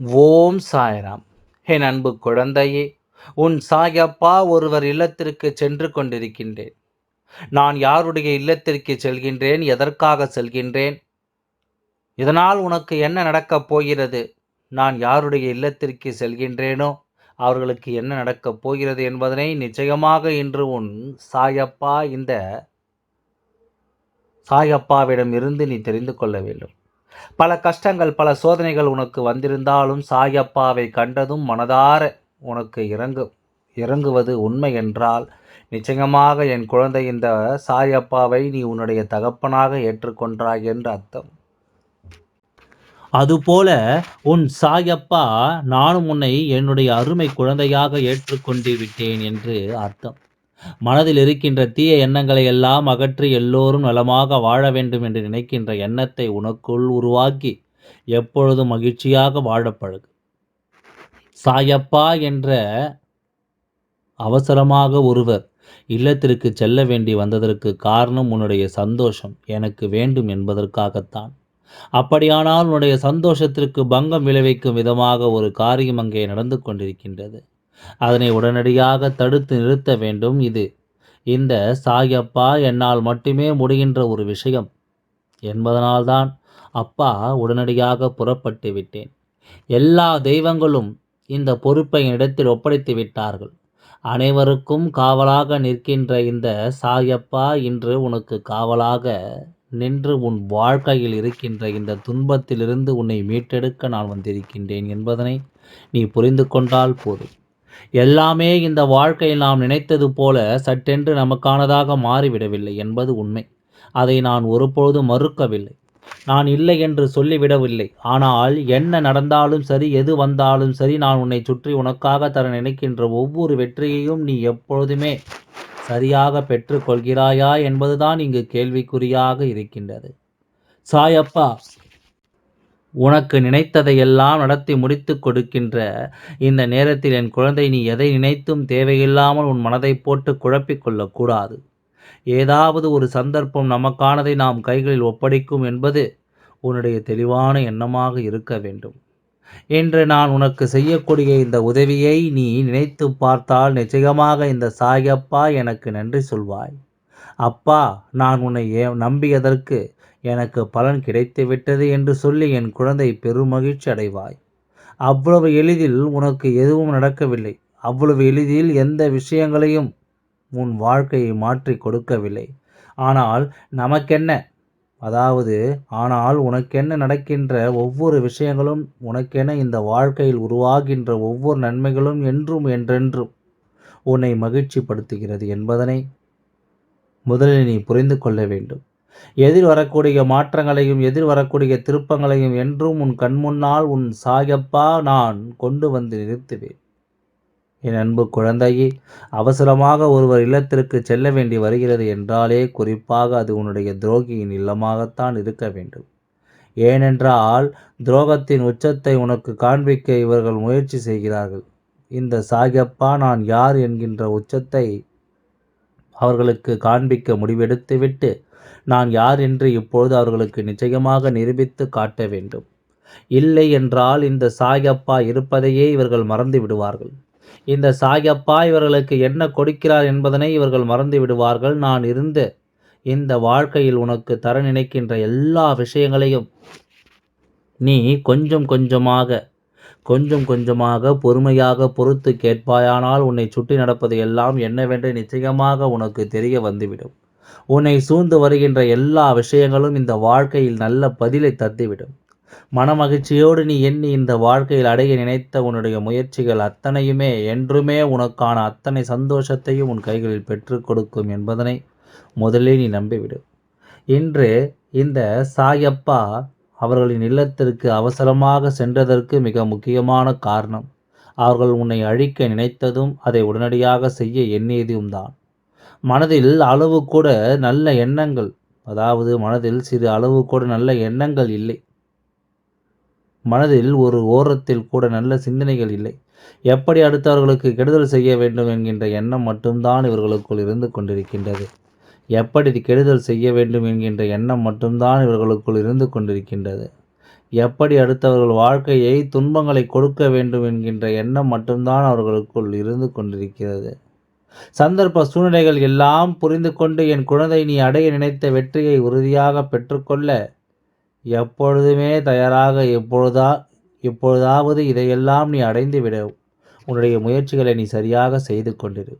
ஓம் சாய்ராம். என் அன்பு குழந்தையே உன் சாயப்பா ஒருவர் இல்லத்திற்கு சென்று கொண்டிருக்கின்றேன். நான் யாருடைய இல்லத்திற்கு செல்கின்றேன் எதற்காக செல்கின்றேன்? இதனால் உனக்கு என்ன நடக்கப் போகிறது? நான் யாருடைய இல்லத்திற்கு செல்கின்றேனோ அவர்களுக்கு என்ன நடக்கப் போகிறது என்பதனை நிச்சயமாக இன்று உன் சாயப்பா இந்த சாயப்பாவிடம் இருந்து நீ தெரிந்து கொள்ள வேண்டும். பல கஷ்டங்கள் பல சோதனைகள் உனக்கு வந்திருந்தாலும் சாயப்பாவை கண்டதும் மனதார உனக்கு இறங்கு இறங்குவது உண்மை என்றால் நிச்சயமாக என் குழந்தை இந்த சாயப்பாவை நீ உன்னுடைய தகப்பனாக ஏற்றுக்கொண்டாய் என்று அர்த்தம். அதுபோல உன் சாயப்பா நானும் உன்னை என்னுடைய அருமை குழந்தையாக ஏற்றுக்கொண்டு விட்டேன் என்று அர்த்தம். மனதில் இருக்கின்ற தீய எண்ணங்களை எல்லாம் அகற்றி எல்லோரும் நலமாக வாழ வேண்டும் என்று நினைக்கின்ற எண்ணத்தை உனக்குள் உருவாக்கி எப்பொழுதும் மகிழ்ச்சியாக வாழப்பழகு சாயப்பா என்ற அவசரமாக ஒருவர் இல்லத்திற்கு செல்ல வேண்டி வந்ததற்கு காரணம் உன்னுடைய சந்தோஷம். எனக்கு வேண்டும் என்பதற்காகத்தான். அப்படியானால் உன்னுடைய சந்தோஷத்திற்கு பங்கம் விளைவிக்கும் விதமாக ஒரு காரியம் அங்கே நடந்து கொண்டிருக்கின்றது. அதனை உடனடியாக தடுத்து நிறுத்த வேண்டும் இது. இந்த சாயப்பா என்னால் மட்டுமே முடிகின்ற ஒரு விஷயம். என்பதனால்தான் அப்பா உடனடியாக புறப்பட்டு விட்டேன். எல்லா தெய்வங்களும் இந்த பொறுப்பை இடத்தில் ஒப்படைத்து விட்டார்கள். அனைவருக்கும் காவலாக நிற்கின்ற இந்த சாயப்பா இன்று உனக்கு காவலாக நின்று உன் வாழ்க்கையில் இருக்கின்ற இந்த துன்பத்திலிருந்து உன்னை மீட்டெடுக்க நான் வந்திருக்கின்றேன் என்பதனை நீ புரிந்து கொண்டால் போதும். எல்லாமே இந்த வாழ்க்கையில் நாம் நினைத்தது போல சட்டென்று நமக்கானதாக மாறிவிடவில்லை என்பது உண்மை. அதை நான் ஒருபொழுதும் மறுக்கவில்லை. நான் இல்லை என்று சொல்லிவிடவில்லை. ஆனால் என்ன நடந்தாலும் சரி எது வந்தாலும் சரி நான் உன்னை சுற்றி உனக்காக தர நினைக்கின்ற ஒவ்வொரு வெற்றியையும் நீ எப்பொழுதுமே சரியாக பெற்றுக்கொள்கிறாயா என்பதுதான் இங்கு கேள்விக்குறியாக இருக்கின்றது. சாயப்பா உனக்கு நினைத்ததையெல்லாம் நடத்தி முடித்து கொடுக்கின்ற இந்த நேரத்தில் என் குழந்தை நீ எதை நினைத்தும் தேவையில்லாமல் உன் மனதை போட்டு குழப்பிக் கொள்ளக்கூடாது. ஏதாவது ஒரு சந்தர்ப்பம் நமக்கானதை நாம் கைகளில் ஒப்படைக்கும் என்பது உன்னுடைய தெளிவான எண்ணமாக இருக்க வேண்டும். என்று நான் உனக்கு செய்யக்கூடிய இந்த உதவியை நீ நினைத்து பார்த்தால் நிச்சயமாக இந்த சாயப்பா எனக்கு நன்றி சொல்வாய். அப்பா நான் உன்னை நம்பியதற்கு எனக்கு பலன் கிடைத்துவிட்டது என்று சொல்லி என் குழந்தை பெருமகிழ்ச்சி அடைவாய். அவ்வளவு எளிதில் உனக்கு எதுவும் நடக்கவில்லை. அவ்வளவு எளிதில் எந்த விஷயங்களையும் உன் வாழ்க்கையை மாற்றி கொடுக்கவில்லை. ஆனால் நமக்கென்ன? அதாவது ஆனால் உனக்கென்ன நடக்கின்ற ஒவ்வொரு விஷயங்களும் உனக்கென இந்த வாழ்க்கையில் உருவாகின்ற ஒவ்வொரு நன்மைகளும் என்றும் என்றென்றும் உன்னை மகிழ்ச்சிப்படுத்துகிறது என்பதனை முதலில் நீ புரிந்து கொள்ள வேண்டும். எதிர் வரக்கூடிய மாற்றங்களையும் எதிர் வரக்கூடிய திருப்பங்களையும் என்றும் உன் கண்முன்னால் உன் சாயப்பா நான் கொண்டு வந்து நிறுத்துவேன். என் அன்பு குழந்தையே அவசரமாக ஒருவர் இல்லத்திற்கு செல்ல வேண்டி வருகிறது என்றாலே குறிப்பாக அது உன்னுடைய துரோகியின் இல்லமாகத்தான் இருக்க வேண்டும். ஏனென்றால் துரோகத்தின் உச்சத்தை உனக்கு காண்பிக்க இவர்கள் முயற்சி செய்கிறார்கள். இந்த சாயப்பா நான் யார் என்கின்ற உச்சத்தை அவர்களுக்கு காண்பிக்க முடிவெடுத்துவிட்டு நான் யார் என்று இப்பொழுது அவர்களுக்கு நிச்சயமாக நிரூபித்து காட்ட வேண்டும். இல்லை என்றால் இந்த சாயப்பா இருப்பதையே இவர்கள் மறந்து விடுவார்கள். இந்த சாயப்பா இவர்களுக்கு என்ன கொடுக்கிறார் என்பதனை இவர்கள் மறந்து விடுவார்கள். நான் இருந்த இந்த வாழ்க்கையில் உனக்கு தர நினைக்கின்ற எல்லா விஷயங்களையும் நீ கொஞ்சம் கொஞ்சமாக கொஞ்சம் கொஞ்சமாக பொறுமையாக பொறுத்து கேட்பாயானால் உன்னை சுற்றி நடப்பது எல்லாம் என்னவென்று நிச்சயமாக உனக்கு தெரிய வந்துவிடும். உன்னை சூழ்ந்து வருகின்ற எல்லா விஷயங்களும் இந்த வாழ்க்கையில் நல்ல பதிலை தந்துவிடும். மனமகிழ்ச்சியோடு நீ எண்ணி இந்த வாழ்க்கையில் அடைய நினைத்த உன்னுடைய முயற்சிகள் அத்தனையுமே என்றுமே உனக்கான அத்தனை சந்தோஷத்தையும் உன் கைகளில் பெற்றுக் கொடுக்கும் என்பதனை முதலில் நீ நம்பிவிடு. இன்று இந்த சாயப்பா அவர்களின் இல்லத்திற்கு அவசரமாக சென்றதற்கு மிக முக்கியமான காரணம். அவர்கள் உன்னை அழிக்க நினைத்ததும் அதை உடனடியாக செய்ய எண்ணியதும் தான் மனதில் அளவு கூட நல்ல எண்ணங்கள் அதாவது மனதில் சிறு அளவு கூட நல்ல எண்ணங்கள் இல்லை. மனதில் ஒரு ஓரத்தில் கூட நல்ல சிந்தனைகள் இல்லை. எப்படி அடுத்தவர்களுக்கு கெடுதல் செய்ய வேண்டும் என்கின்ற எண்ணம் மட்டும்தான் இவர்களுக்குள் இருந்து கொண்டிருக்கின்றது. எப்படி கெடுதல் செய்ய வேண்டும் என்கின்ற எண்ணம் மட்டும்தான் இவர்களுக்குள் இருந்து கொண்டிருக்கின்றது. எப்படி அடுத்தவர்கள் வாழ்க்கையை துன்பங்களை கொடுக்க வேண்டும் என்கின்ற எண்ணம் மட்டும்தான் அவர்களுக்குள் இருந்து கொண்டிருக்கிறது. சந்தர்ப்ப சூழ்நிலைகள் எல்லாம் புரிந்து கொண்டு என் குழந்தை நீ அடைய நினைத்த வெற்றியை உறுதியாக பெற்றுக்கொள்ள எப்பொழுதுமே தயாராக எப்பொழுதா இப்பொழுதாவது இதையெல்லாம் நீ அடைந்து விட. உன்னுடைய முயற்சிகளை நீ சரியாக செய்து கொண்டிரு.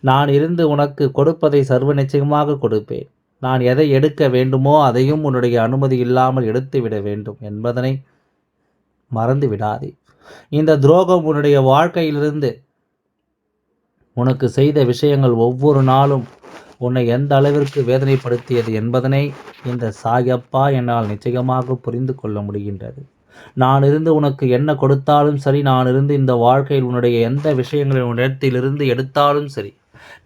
நான் இருந்து உனக்கு கொடுப்பதை சர்வ நிச்சயமாக கொடுப்பேன். நான் எதை எடுக்க வேண்டுமோ அதையும் உன்னுடைய அனுமதி இல்லாமல் எடுத்துவிட வேண்டும் என்பதனை மறந்து விடாதே இந்த துரோகம் உன்னுடைய வாழ்க்கையிலிருந்து உனக்கு செய்த விஷயங்கள் ஒவ்வொரு நாளும் உன்னை எந்த அளவிற்கு வேதனைப்படுத்தியது என்பதனை இந்த சாயப்பா என்னால் நிச்சயமாக புரிந்து கொள்ள முடிகின்றது. நான் இருந்து உனக்கு என்ன கொடுத்தாலும் சரி நான் இருந்து இந்த வாழ்க்கையில் உன்னுடைய எந்த விஷயங்களின் உன்னிடத்திலிருந்து எடுத்தாலும் சரி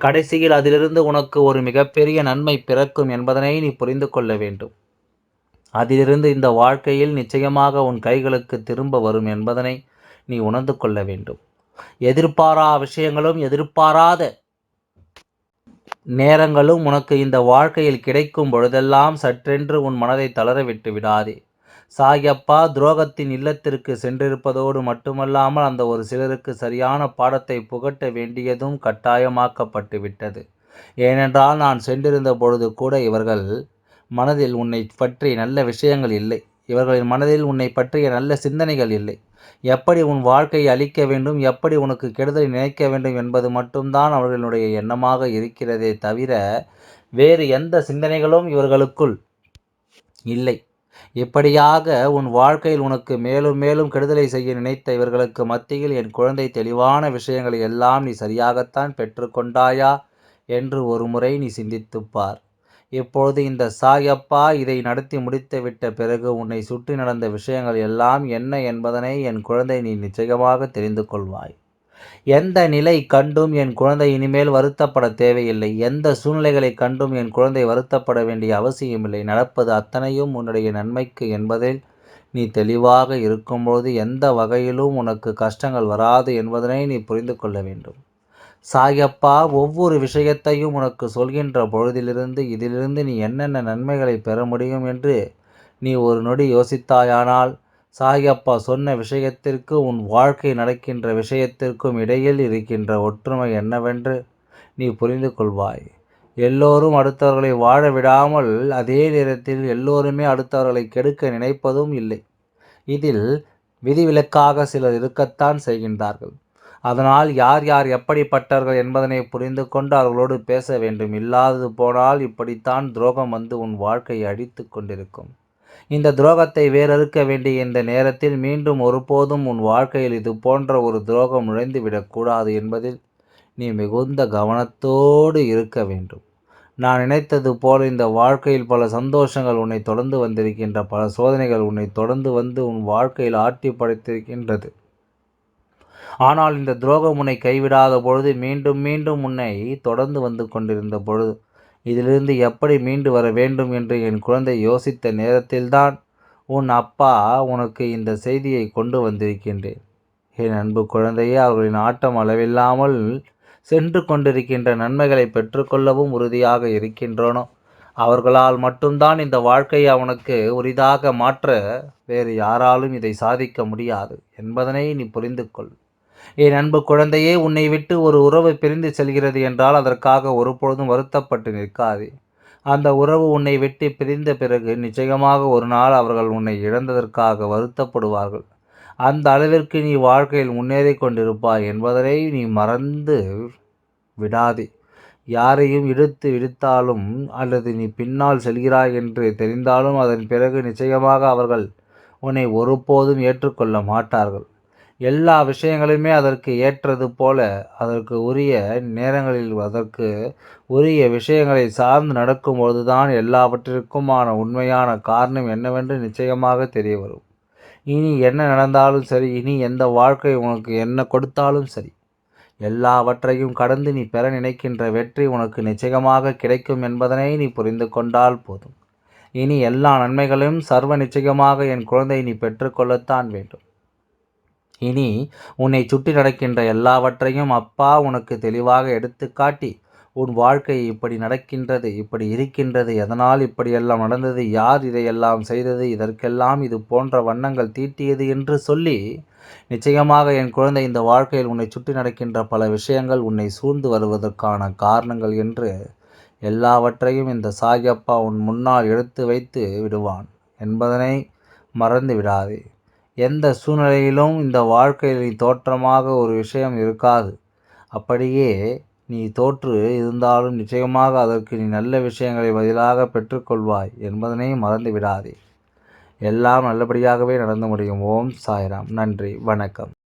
கடைசியில் அதிலிருந்து உனக்கு ஒரு மிகப்பெரிய நன்மை பிறக்கும் என்பதனை நீ புரிந்து கொள்ள வேண்டும். அதிலிருந்து இந்த வாழ்க்கையில் நிச்சயமாக உன் கைகளுக்கு திரும்ப வரும் என்பதனை நீ உணர்ந்து கொள்ள வேண்டும். எதிர்பாரா விஷயங்களும் எதிர்பாராத நேரங்களும் உனக்கு இந்த வாழ்க்கையில் கிடைக்கும் பொழுதெல்லாம் சற்றென்று உன் மனதை தளர விட்டு விடாதே. சாயப்பா துரோகத்தின் இல்லத்திற்கு சென்றிருப்பதோடு மட்டுமல்லாமல் அந்த ஒரு சிலருக்கு சரியான பாடத்தை புகட்ட வேண்டியதும் கட்டாயமாக்கப்பட்டு விட்டது ஏனென்றால் நான் சென்றிருந்த பொழுது கூட இவர்கள் மனதில் உன்னை பற்றி நல்ல விஷயங்கள் இல்லை. இவர்களின் மனதில் உன்னை பற்றிய நல்ல சிந்தனைகள் இல்லை. எப்படி உன் வாழ்க்கையை அழிக்க வேண்டும் எப்படி உனக்கு கெடுதலை நினைக்க வேண்டும் என்பது மட்டும்தான் அவர்களுடைய எண்ணமாக இருக்கிறதே தவிர வேறு எந்த சிந்தனைகளும் இவர்களுக்குள் இல்லை. இப்படியாக உன் வாழ்க்கையில் உனக்கு மேலும் மேலும் கெடுதலை செய்ய நினைத்த இவர்களுக்கு மத்தியில் என் குழந்தை தெளிவான விஷயங்களை எல்லாம் நீ சரியாகத்தான் பெற்றுக்கொண்டாயா என்று ஒரு முறை நீ சிந்தித்துப்பார் இப்பொழுது இந்த சாயப்பா இதை நடத்தி முடித்துவிட்ட பிறகு உன்னை சுற்றி நடந்த விஷயங்கள் எல்லாம் என்ன என்பதனை என் குழந்தை நீ நிச்சயமாக தெரிந்து கொள்வாய். எந்த நிலை கண்டும் என் குழந்தை இனிமேல் வருத்தப்பட தேவையில்லை. எந்த சூழ்நிலைகளை கண்டும் என் குழந்தை வருத்தப்பட வேண்டிய அவசியமில்லை. நடப்பது அத்தனையும் உன்னுடைய நன்மைக்கு என்பதில் நீ தெளிவாக இருக்கும்போது எந்த வகையிலும் உனக்கு கஷ்டங்கள் வராது என்பதனை நீ புரிந்து கொள்ள வேண்டும். சாயப்பா ஒவ்வொரு விஷயத்தையும் உனக்கு சொல்கின்ற பொழுதிலிருந்து இதிலிருந்து நீ என்னென்ன நன்மைகளை பெற முடியும் என்று நீ ஒரு நொடி யோசித்தாயானால் சாயப்பா சொன்ன விஷயத்திற்கு உன் வாழ்க்கை நடக்கின்ற விஷயத்திற்கும் இடையில் இருக்கின்ற ஒற்றுமை என்னவென்று நீ புரிந்து கொள்வாய். எல்லோரும் அடுத்தவர்களை வாழ விடாமல் அதே நேரத்தில் எல்லோருமே அடுத்தவர்களை கெடுக்க நினைப்பதும் இல்லை. இதில் விதிவிலக்காக சிலர் இருக்கத்தான் செய்கின்றார்கள். அதனால் யார் யார் எப்படிப்பட்டவர்கள் என்பதனை புரிந்து கொண்டு அவர்களோடு பேச வேண்டும். இல்லாதது போனால் இப்படித்தான் துரோகம் வந்து உன் வாழ்க்கையை அழித்து கொண்டிருக்கும். இந்த துரோகத்தை வேறறுக்க வேண்டிய இந்த நேரத்தில் மீண்டும் ஒருபோதும் உன் வாழ்க்கையில் இது போன்ற ஒரு துரோகம் நுழைந்து விடக்கூடாது என்பதில் நீ மிகுந்த கவனத்தோடு இருக்க வேண்டும். நான் நினைத்தது போல இந்த வாழ்க்கையில் பல சந்தோஷங்கள் உன்னை தொடர்ந்து வந்திருக்கின்ற பல சோதனைகள் உன்னை தொடர்ந்து வந்து உன் வாழ்க்கையில் ஆட்டி படைத்திருக்கின்றது. ஆனால் இந்த துரோகம் உன்னை கைவிடாத பொழுது மீண்டும் மீண்டும் உன்னை தொடர்ந்து வந்து கொண்டிருந்த பொழுது இதிலிருந்து எப்படி மீண்டு வர வேண்டும் என்று என் குழந்தை யோசித்த நேரத்தில்தான் உன் அப்பா உனக்கு இந்த செய்தியை கொண்டு வந்திருக்கின்றேன். என் அன்பு குழந்தையே அவர்களின் ஆட்டம் அளவில்லாமல் சென்று கொண்டிருக்கின்ற நன்மைகளை பெற்றுக்கொள்ளவும் உறுதியாக இருக்கின்றனோ? அவர்களால் மட்டும்தான் இந்த வாழ்க்கையை அவனுக்கு உரிதாக மாற்ற வேறு யாராலும் இதை சாதிக்க முடியாது என்பதனை நீ புரிந்து கொள் என் அன்பு குழந்தையே உன்னை விட்டு ஒரு உறவு பிரிந்து செல்கிறது என்றால் அதற்காக ஒருபொழுதும் வருத்தப்பட்டு நிற்காதே. அந்த உறவு உன்னை விட்டு பிரிந்த பிறகு நிச்சயமாக ஒரு நாள் அவர்கள் உன்னை இழந்ததற்காக வருத்தப்படுவார்கள். அந்த அளவிற்கு நீ வாழ்க்கையில் முன்னேறி கொண்டிருப்பாய் என்பதனை நீ மறந்து விடாதே. யாரையும் இழுத்து விடுத்தாலும் அல்லது நீ பின்னால் செல்கிறாய் என்று தெரிந்தாலும் அதன் பிறகு நிச்சயமாக அவர்கள் உன்னை ஒருபோதும் ஏற்றுக்கொள்ள மாட்டார்கள். எல்லா விஷயங்களுமே அதற்கு ஏற்றது போல அதற்கு உரிய நேரங்களில் அதற்கு உரிய விஷயங்களை சார்ந்து நடக்கும்பொழுது தான் எல்லாவற்றிற்குமான உண்மையான காரணம் என்னவென்று நிச்சயமாக தெரிய வரும் இனி என்ன நடந்தாலும் சரி இனி எந்த வாழ்க்கை உனக்கு என்ன கொடுத்தாலும் சரி எல்லாவற்றையும் கடந்து நீ பெற நினைக்கின்ற வெற்றி உனக்கு நிச்சயமாக கிடைக்கும் என்பதனை நீ புரிந்து கொண்டால் போதும். இனி எல்லா நன்மைகளையும் சர்வ நிச்சயமாக என் குழந்தை நீ பெற்றுக்கொள்ளத்தான் வேண்டும். இனி உன்னை சுற்றி நடக்கின்ற எல்லாவற்றையும் அப்பா உனக்கு தெளிவாக எடுத்து காட்டி உன் வாழ்க்கை இப்படி நடக்கின்றது இப்படி இருக்கின்றது எதனால் இப்படியெல்லாம் நடந்தது யார் இதையெல்லாம் செய்தது இதற்கெல்லாம் இது போன்ற வண்ணங்கள் தீட்டியது என்று சொல்லி நிச்சயமாக என் குழந்தை இந்த வாழ்க்கையில் உன்னை சுற்றி நடக்கின்ற பல விஷயங்கள் உன்னை சூழ்ந்து வருவதற்கான காரணங்கள் என்று எல்லாவற்றையும் இந்த சாயப்பா உன் முன்னால் எடுத்து வைத்து விடுவான் என்பதனை மறந்து விடாதே. எந்த சூழ்நிலையிலும் இந்த வாழ்க்கையில் நீ தோற்றமாக ஒரு விஷயம் இருக்காது. அப்படியே நீ தோற்று இருந்தாலும் நிச்சயமாக அதற்கு நீ நல்ல விஷயங்களை பதிலாக பெற்றுக்கொள்வாய் என்பதனை மறந்து விடாதே எல்லாம் நல்லபடியாகவே நடந்து முடியும். ஓம் சாய்ராம். நன்றி. வணக்கம்.